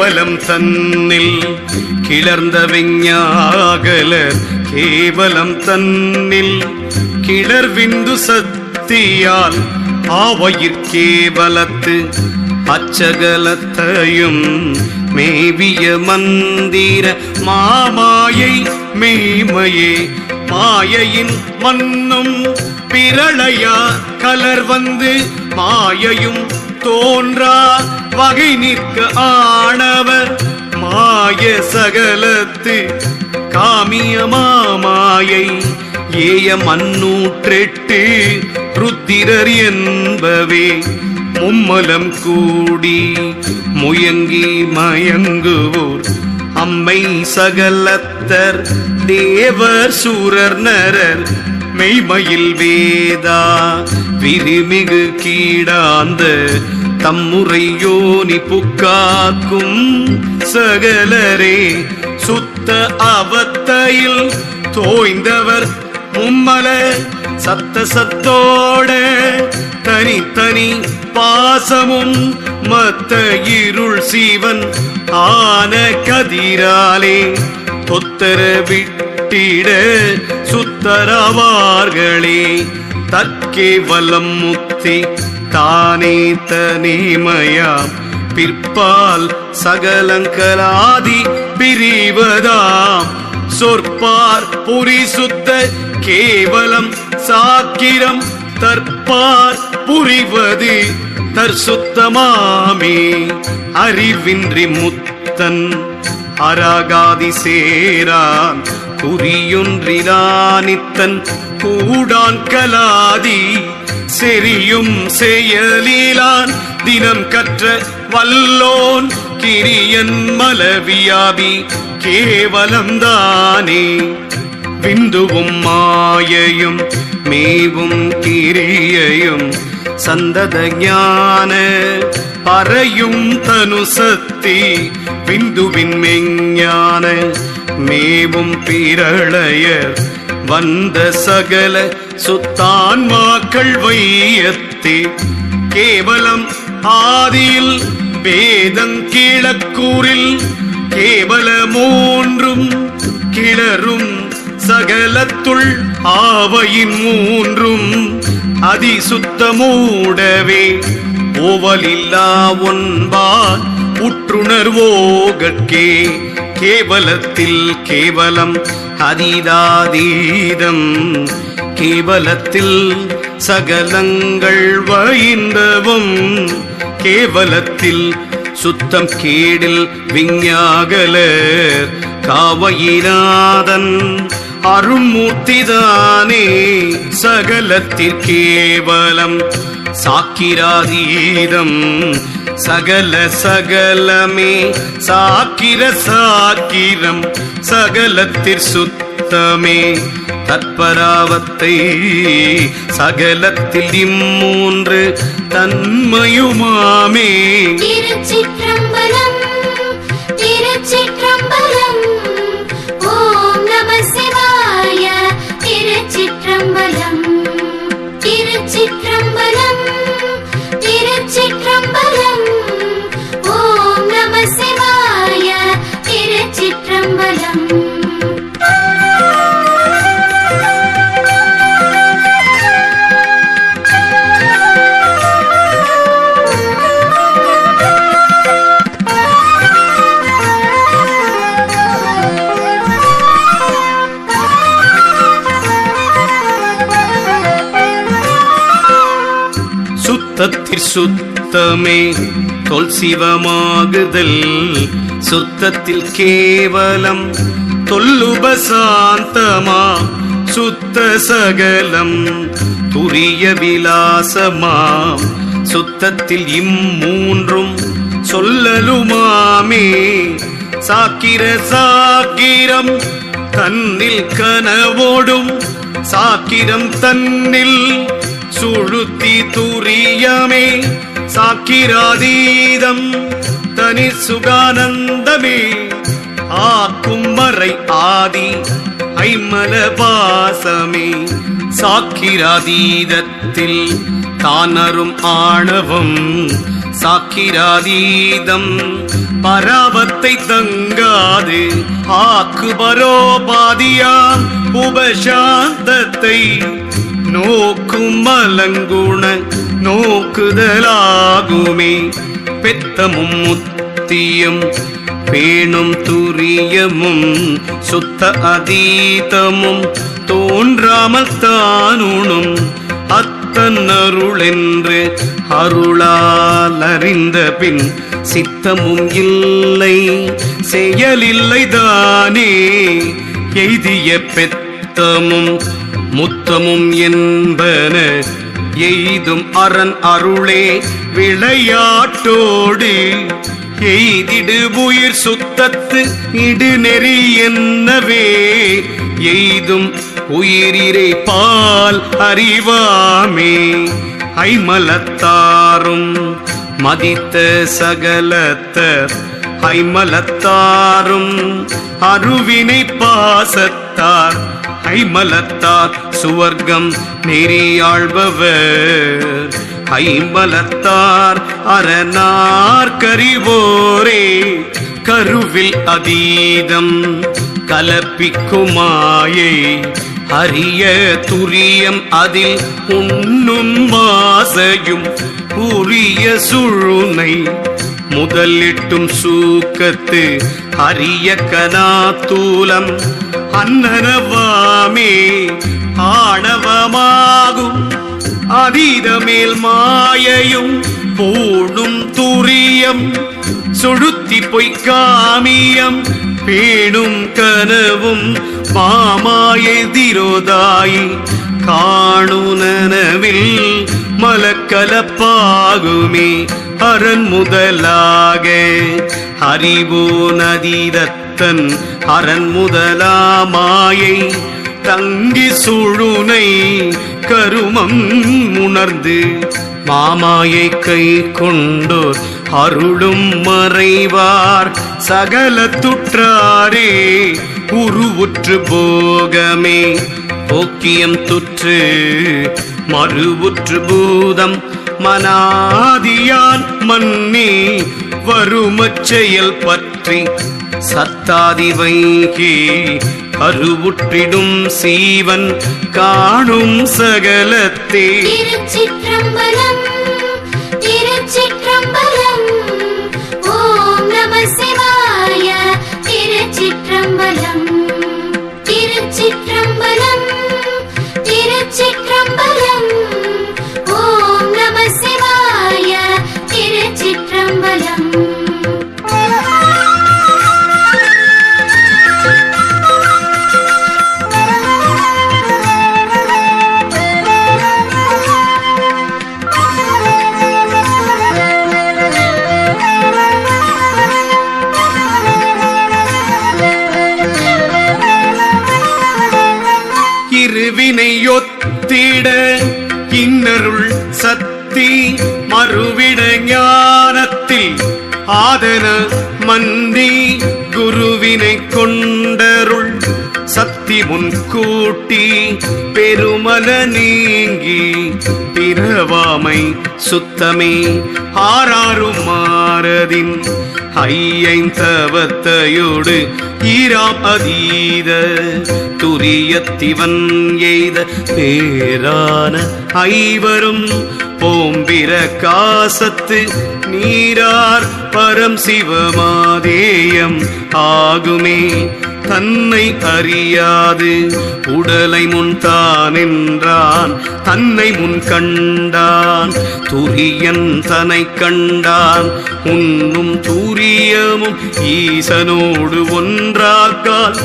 கேவலம் தன்னில் கிளர்ந்த விஞ்ஞாகலர் கேவலம் தன்னில் கிளர்விந்து சத்தியால் ஆவயிற் கேவலத்து அச்சகலத்தையும் மேவிய மந்திர மாமாயை மேமையே மாயையின் மண்ணும் பிரளயா கலர் வந்து மாயையும் தோன்றா வகை நிற்க ஆணவர் மாய சகலத்து காமிய மாமாயை ஏய மன்னூற்றெட்டு ருத்திரர் என்பவே. மும்மலம் கூடி முயங்கி மயங்குவோர் அம்மை சகலத்தர் தேவர் சூரர் நரர் மெய்மயில் வேதா விரிமிகு கீடாந்த தம்முறையோனி புக்காக்கும் சகலரே சுத்த அவத்தையில் தோய்ந்தவர் மும்மல சத்த சத்தோட தனித்தனி பாசமும் மத்த இருள் சீவன் ஆன கதிராலே தொத்தர விட்டிட சுத்தரவார்களே. தக்கே வலம் முத்தி தானே தனிமயாம். பிற்பால் சகலங்கலாதி பிரிவதாம். சொற்பார் புரிசுத்த கேவலம் சாக்கிரம் தற்பார் புரிவது தற்சுத்தமாமே. அறிவின்றி முத்தன் அராகாதி சேரான். குறியொன்றிரானித்தன் கூடான் கலாதி. செரியும் செயலிலான் தினம் கற்ற வல்லோன். கிரியன் மலவியாபி கேவலம்தானே விந்துவும் மாயையும் மேவும் கிரியையும் சந்தத ஞான பறையும் தனு சக்தி விந்துவின் மெஞ்ஞான மேவும் பிரளயர் வந்த சகல சுத்தான்மாக்கள் வையத்தே. கேவலம் ஆதியில் வேதங்கிழக்கூரில் கேவல மூன்றும் கிளரும் சகலத்துள் ஆவையின் மூன்றும் அதிசுத்தமூடவே. ஓவலில்லா ஒன்பார் உற்றுணர்வோகற்கே கேவலத்தில் கேவலம் அதிதாதீதம். கேவலத்தில் சகலங்கள் வயிந்தவும் கேவலத்தில் சுத்தம் கேடில் விஞ்ஞாகலர். காவையினாதன் அருண்மூர்த்திதானே சகலத்திற்கேவலம். சாக்கிராதீதம் சகல சகலமே சாக்கிர சாக்கிரம் சகலத்திற் சுத்தமே. தற்பராவத்தை சகலத்தில் இம்மூன்று தன்மையுமாமே. சுத்தமே தொல் சிவமாகுதல். சுத்தத்தில் கேவலம் தொல்லுபசாந்தமா. சுத்த சகலம் துரிய விலாசமாம் சுத்தத்தில் இம்மூன்றும் சொல்லலுமாமே. சாக்கிர சாக்கிரம் தன்னில் கனவோடும். சாக்கிரம் தன்னில் சுழுத்தி துரியமே சாக்கிராதீதம் தனி சுகானந்தமே. ஆக்கும் வரை ஆதி ஐமல பாசமே. சாக்கிராதீதத்தில் தானரும் ஆணவம் சாக்கிராதீதம் பராபத்தை தங்காது. ஆக்கு பரோபாதியாம் உபசாந்தத்தை. நோக்கும் மலங்குண நோக்குதலாகுமே பெத்தமும் முத்தியும் பேணும் துரியமும் சுத்த அதீதமும் தோன்றாமல் தானுணும் அத்தன் அருளென்று அருளால் அறிந்த பின் சித்தமும் இல்லை செயலில்லைதானே எய்திய பெத்தமும் முத்தமும் என்பன எய்தும் அரண் அருளே விளையாட்டோடு. எய்திடு உயிர் சுத்தத்து இடுநெறி என்னவே. எய்தும் உயிரிரை பால் அறிவாமே. ஐமலத்தாரும் மதித்த சகலத்தர். ஐமலத்தாரும் அருவினை பாசத்தார். ஐமலத்தார் சுவர்க்கம் நெறியாழ்பவர். ஐம்பலத்தார் அரணார் கறிவோரே கருவில் அதீதம் கலப்பிக்குமாயை. அரிய துரியம் அதில் உண்ணும் மாசையும் உரிய சுழுனை முதலிட்டும் சூக்கத்து அரிய கனாத்தூலம் அன்னனவாமே ஆணவமாகும். அதீதமேல் மாயையும் போடும் துரியம். சுழுத்தி பொய்க்காமியம் பேணும் கனவும் மாமாயெதிரோதாய் காணுனவில் மலக்கலப்பாகுமே அரண் முதலாக. அறிவோ நதிரத்தன் அரண் முதலாமாயை தங்கி சுழுனை கருமம் உணர்ந்து மாமாயை கை கொண்டோர் அருளும் மறைவார். சகல துற்றாரே உருவுற்று போகமே. போக்கியம் துற்று மறுவுற்று பூதம் மனாதியான் மன்னி வருமச் செயல் பற்றி சத்தாதி வைகி அருவுற்றிடும் சீவன் காணும் சகலத்தே. ஒத்திட இன்னருள் சக்தி மறுவிட ஞானத்தில் ஆதன மந்தி குருவினை கொண்டருள். சக்தி முன்கூட்டி பெருமல நீங்கி பிறவாமை சுத்தமே. ஆறாறு மாறதின் ஐயைந்தவத்தையோடு ஈராம் அதீத துரியத்திவன் எய்த பேரான ஐவரும் போம்பிர காசத்து நீரார் பரம் சிவமாதேயம் ஆகுமே. தன்னை அறியாது. உடலை முன் தான் என்றான் தன்னை முன் கண்டான். துரியன் தனை கண்டான். உன்னும் துரியமும் ஈசனோடு ஒன்றாக்கால்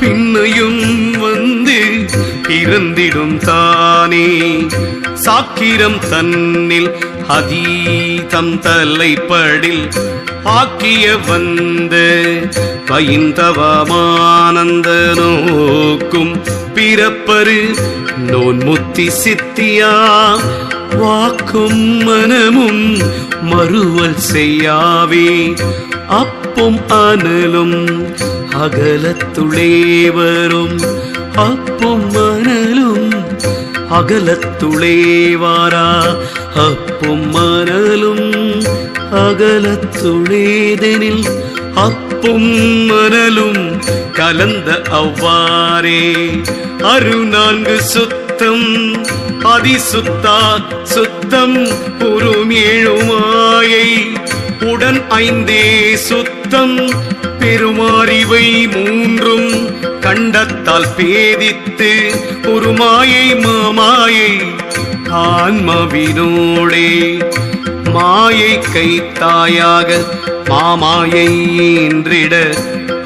பின்னையும் வந்து இறந்திடும் தானே. சாக்கிரம் தன்னில் அதீதம் தலைப்படில் ஆக்கிய வந்து பயிந்தவமானந்த நோக்கும் பிறப்பரு நோன் முத்தி சித்தியா வாக்கும் மனமும் மறுவல் செய்யாவே அப்பும் அனலும் அகலத்துளே வரும் அப்பும் மணலும் அகலத்துளே வாரா அப்பும் மணலும் அகலத் அகலத்துளேதெனில் அப்பும் மணலும் கலந்த அவ்வாறே. அருநான்கு சுத்தம் அதிசுத்தா சுத்தம் பொறுமேழுமாயை உடன் ஐந்தே சுத்தம் பெருமாறிவை மூன்றும் கண்டத்தால் பேதித்து ஒரு மாயை மாமாயை ஆன்மவினோடே மாயை கைத்தாயாக மாமாயை ஈன்றிட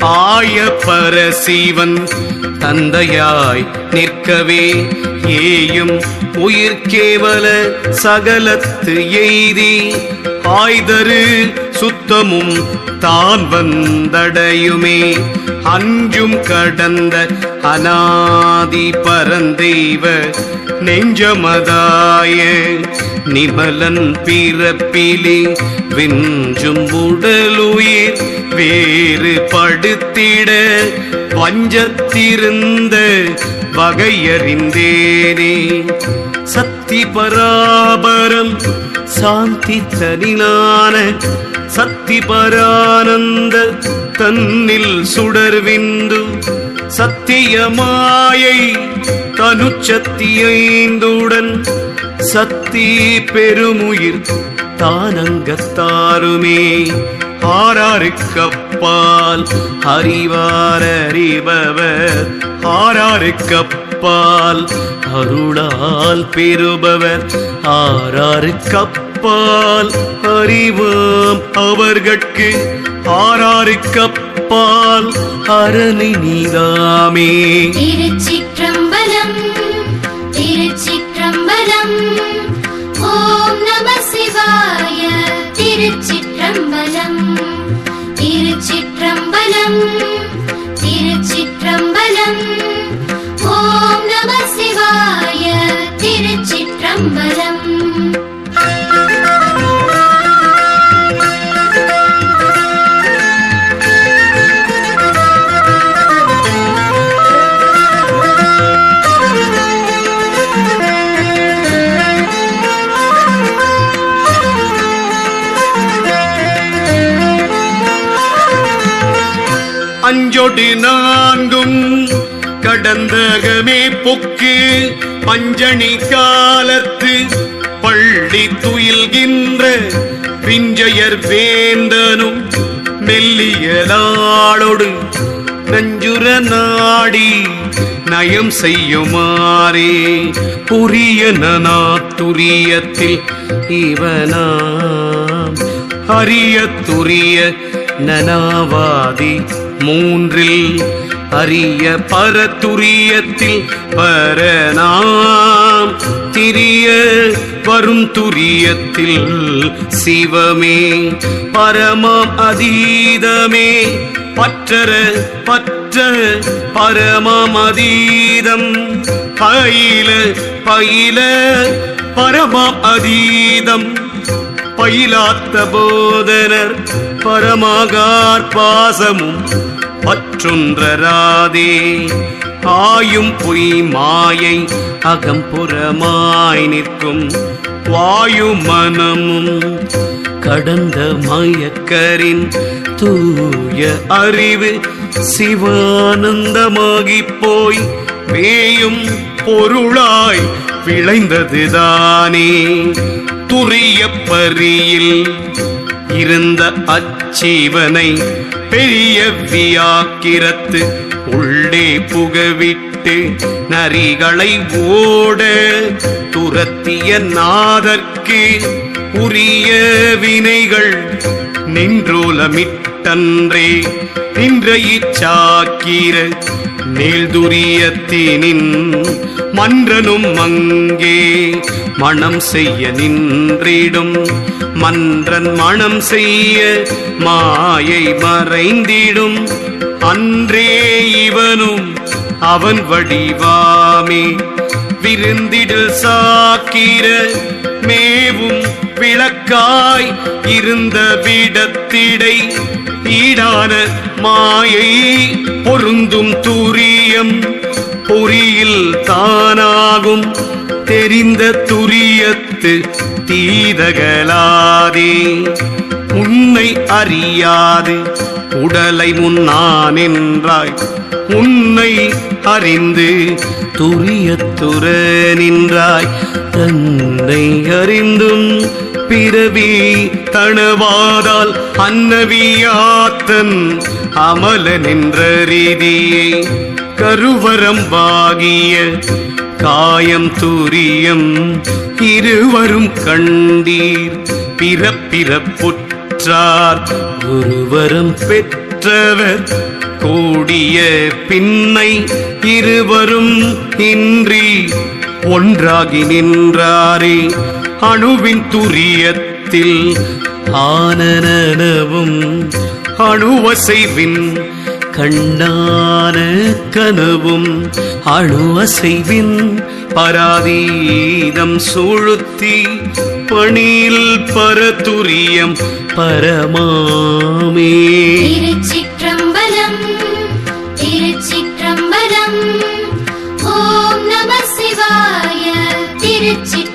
ஆய பரசீவன் தந்தையாய் நிற்கவே ஏயும் உயிர் கேவல சகலத்து எய்தி ஆய்தரு சுத்தமும் தான் வந்தடையுமே. அஞ்சும் கடந்த அநாதி பரந்தெய்வ நெஞ்சமதாய நிமலன் பிறப்பிலே விஞ்சும் உடலுயிர் வேறு படுத்திட வஞ்சத்திருந்த வகையறிந்தேனே. சக்தி பராபரம் சாந்தி தனிலான சக்தி பரானந்த தன்னில் சுடர்விந்து சத்தியமாயை தனுச்சத்தியைந்துடன் சத்தி பெருமுயிர் தானங்கத்தாருமே. ஆறாருக்கப்பால் அறிவார் அறிபவர் ஆறாருக்கப்பால் அருளால் பெறுபவர். ஆறாருக்கப்பால் அறிவாம் அவர்கட்கு ஆறாருக்கப்பால் அரணி நீதாமே. திருச்சிற்றம்பலம் திருச்சிற்றம்பலம் ஓம் நம சிவாய திருச்சிற்றம்பலம் திருச்சிற்றம்பலம் திருச்சிற்றம்பலம் ஓம் நம சிவாய திருச்சிற்றம்பலம். செஞ்சொடி நான்கும் கடந்தகமே பொக்கு. பஞ்சணி காலத்து பள்ளி துயில்கின்ற பிஞ்சையர் வேந்தனும் மெல்லியலாளோடு நஞ்சுர நாடி நயம் செய்யுமாறே. புரிய நனாத்துரியத்தில் இவனாம். அரிய துரிய நனாவாதி மூன்றில் அரிய பரத்துரியத்தில் பரநாம் திரிய வரும் துரியத்தில் சிவமே பரமம் அதீதமே. பற்றர பற்ற பரமம் அதீதம். பயில பயில பரமம் அதீதம். பயிலாத்த போதனர் பரமாகார் பாசமும் பற்றொன்றராதே. ஆயும் பொய் மாயை அகம்புறமாய் நிற்கும் வாயு மனமும் கடந்த மயக்கரின் தூய அறிவு சிவானந்தமாகிப் போய் மேயும் பொருளாய் விளைந்ததுதானே துரிய பரியில் இருந்த அச்சீவனை பெரிய வியாக்கிரத்து உள்ளே புகவிட்டு நரிகளை ஓட துரத்திய நாதற்கு உரிய வினைகள் நின்றோலமிட்டன்றே. நின்ற இச்சாக்கிர நீள்துரியத்தினின் மன்றனும் அங்கே மணம் செய்ய நின்றிடும். மன்றன் மணம் செய்ய மாயை மறைந்திடும். அன்றே இவனும் அவன் வடிவாமே. விருந்திடல் சாக்கிர மேவும் விளக்காய் இருந்த விடத்திடை. ஈடான மாயை பொருந்தும் துரியம். பொறியில் தானாகும் தெரிந்த துரியத்து தீதகலாதே. உன்னை அறியாது உடலை முன்னான் என்றாய் உன்னை அறிந்து துரியத்துற நின்றாய். தன்னை அறிந்தும் பிறவி தனவாதால் அன்னவியாத்தன் அமல நின்ற ரீதியே கருவரம் வாகிய காயம் தூரியம் இருவரும் கண்டீர். பிறப்பிறப்புற்றார் ஒருவரும் பெற்றவர். கூடிய பின்னை இருவரும் இன்றி ஒன்றாகி நின்றாரே. அணுவின் துரியத்தில் ஆனனவும் அணுவசைவின் கண்ணான கனவும் அணுவசைவின் பராதீதம் சூழுத்தி பணியில் பரதுரியம் பரமாமே. திருச்சிற்றம்பலம் திருச்சிற்றம்பலம். ஓம் நம சிவாய திருச்சி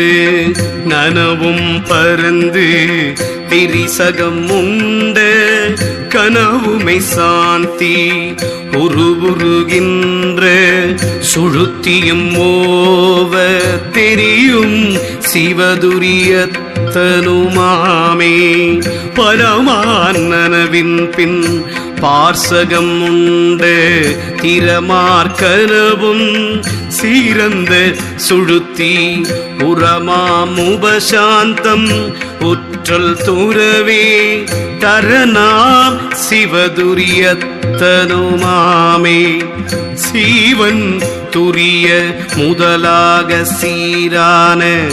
பரத்துரியத்து நனவும் பறந்து திரிசகம் உண்ட. கனவுமை சாந்தி உருவுருகின்ற சுழுத்தியும் ஓவ தெரியும் சிவதுரியத்தனுமாமே. பரமான் நனவின் பின் பார்சகம் உண்டு திறமார்க்கனவும் சீரந்த சுழுத்தி உரமாம் உபசாந்தம் உற்றல் துறவே தரநாம் சிவதுரியத்தனுமாமே. சீவன் துரிய முதலாக சீரான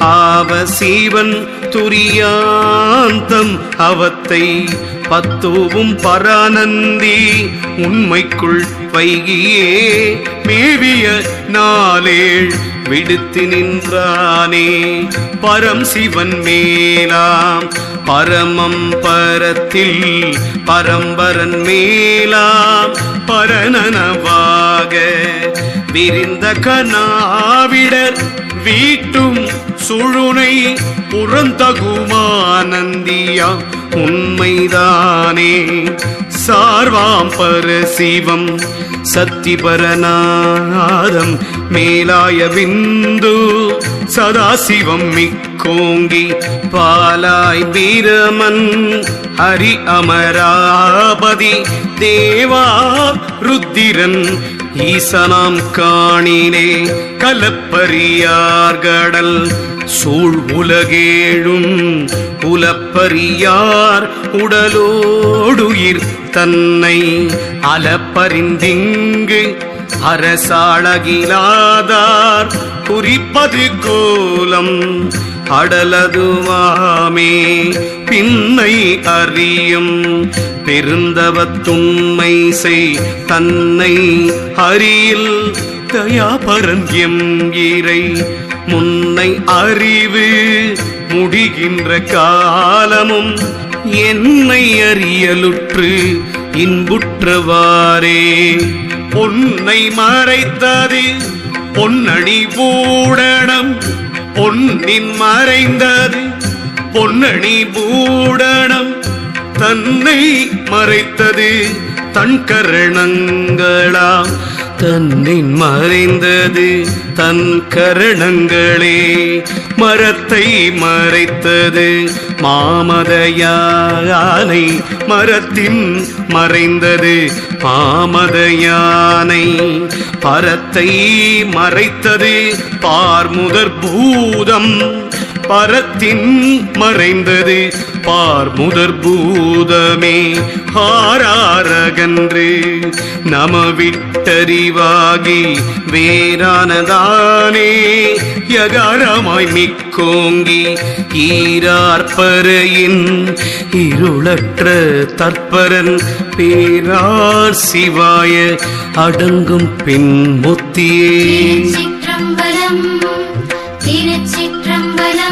ஆவசீவன் துரியாந்தம் அவத்தை பத்துவும் பரானந்தி உண்மைக்குள் வைகியே. மேவிய நாளேள் விடுத்து நின்றானே. பரம் சிவன் மேலாம் பரமம் பரத்தில் பரம்பரன் மேலாம். பரநனவாக விரிந்த கனாவிடர் வீட்டும் சுழுனை புறந்தகுமானந்தியா உண்மைதானே. சார்வாம் பரசிவம் சத்திபரநாதம் மேலாய விந்து சதாசிவம் மிக்கோங்கி பாலாய் வீரமன் ஹரி அமராபதி தேவா ருத்திரன் ஈசனாம் காணினே கலப்பரியார்கடல் சூழ் உலகேழும் புலப்பரியார் உடலோடுயிர் தன்னை அலப்பரிந்திங்கு அரசாழகிலாதார் குறிப்பது கோலம் அடலதுவாமே பின்னை அறியும் பெருந்தவத்துண்மை செய் தன்னை அறியில் தயாபரன் எம் இறை முன்னை அறிவு முடிகின்ற காலமும் என்னை அறியலுற்று இன்புற்றவாரே பொன்னை மறைத்தது பொன்னணி பூடணம் பொன்னின் மறைந்தது பொன்னணி பூடணம் தன்னை மறைத்தது தன் கரணங்களாம் தன்னின் மறைந்தது தன் கரணங்களே. மரத்தை மறைத்தது மாமதயானை மரத்தின் மறைந்தது பாமதயானை. பரத்தை மறைத்தது பார்முதற் பூதம். பரத்தின் மறைந்தது. பார் முதற் பூதமே ஆராரகன்று. நம விட்டறிவாகி வேறானதானே. யகாரமாய் மிக்கோங்கி ஈரார்ப்பரையின் இருளற்ற தற்பரன் பேரார் சிவாய அடங்கும் பின் முத்தியே. திருச்சிற்றம்பலம்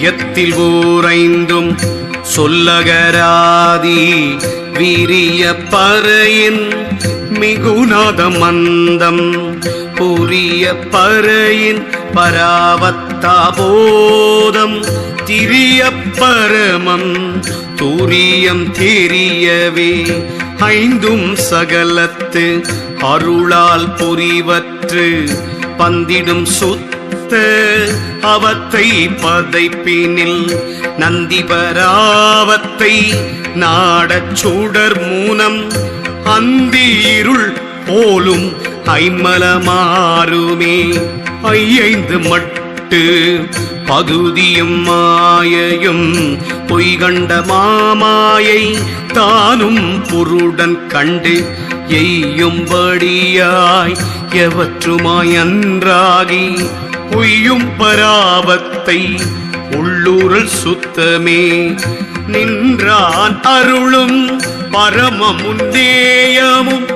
துரியத்தில் ஊரைந்தும் சொல்லகராதி வீரிய பறையின் மிகுநாத மந்தம். புரிய பறையின் பராவத்தாபோதம் திரிய பரமம் தூரியம் தெரியவே ஐந்தும் சகலத்து அருளால் புரிவற்று பந்திடும் சுத்த அவத்தை பதைப்பினில் நந்திபராவத்தை நாடச் சூடர் மூனம் அந்தி இருள் போலும் ஐம்மலமாறுமே ஐயைந்து மட்டு பகுதியும் மாயையும் பொய்கண்ட மாமாயை தானும் பொருடன் கண்டு எய்யும்படியாய் எவற்றுமாய் அன்றாகி பொய்யும் பராபத்தை உள்ளூரல் சுத்தமே. நின்றான் அருளும் பரமமுந்தேயமும்.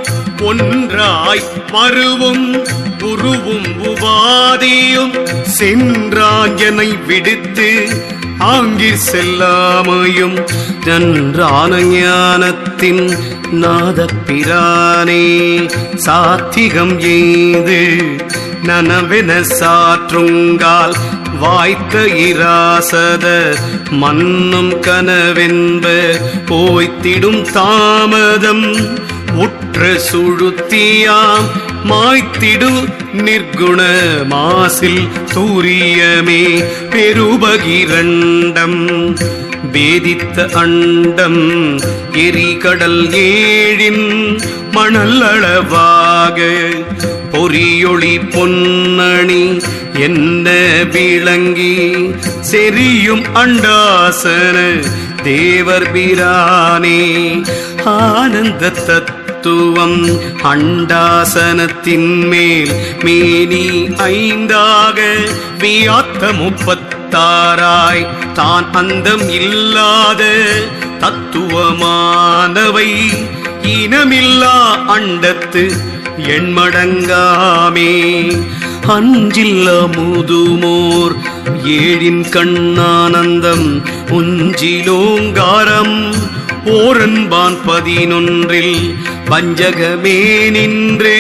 ஒன்றாய் மறுவும் குருவும் உபாதியும். சென்றாஞ்சனை விடுத்து ஆங்கிற் செல்லாமையும். நன்றான ஞானத்தின் நாதப்பிரானே. சாத்திகம் ஏது நனவென சாற்றுங்கால் வாய்த்த இராசத மன்னும் கனவென்ப போய்த்திடும் தாமதம். உற்ற சுழுத்தியாம் மாய்த்திடு நிர்குண மாசில் தூரியமே பெருபகிரண்டம். வேதித்த அண்டம் எரிகடல் ஏழின் மணல் அளவாக பொறியொளி பொன்னணி என்ன விளங்கி செரியும் அண்டாசன தேவர் பிரானே. ஆனந்த தத்துவம் அண்டாசனத்தின் மேல் மேனி ஐந்தாக வியாத்த முப்பத்தாராய் தான் அந்தம் இல்லாத தத்துவமானவை இனமில்லா அண்டத்து எண்மடங்காமே அஞ்சில்ல முதுமோர் ஏழின் கண்ணானந்தம் உஞ்சிலோங்காரம் ஓரன்பான் பதினொன்றில் பஞ்சகமே நின்று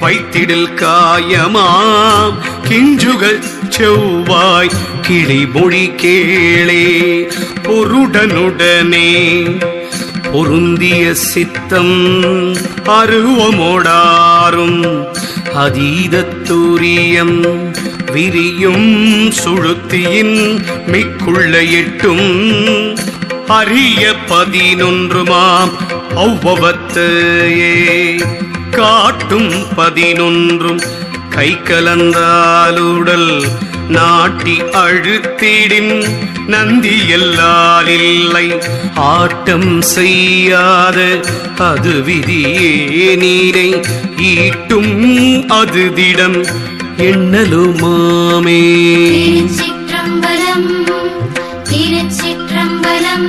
வைத்திடில் காயமாம் கிஞ்சுகள் செவ்வாய் கிளிமொழி கேளே பொருடனுடனே. பொருந்திய சித்தம் அருவமோடாரும் அதீதத்தூரியம் விரியும் சுழுத்தியின் மிக்குள்ள எட்டும் அரிய பதினொன்றுமாம் ஒவ்வொத்தையே காட்டும் பதினொன்றும் கை கலந்தாலுடல் நாட்டி அழுத்திடின் நந்தி எல்லால் இல்லை. ஆட்டம் செய்யாத அது விதியே நீரை ஈட்டும் அது திடம் எண்ணலுமாமே திருச்சிற்றம்பலம் திருச்சிற்றம்பலம்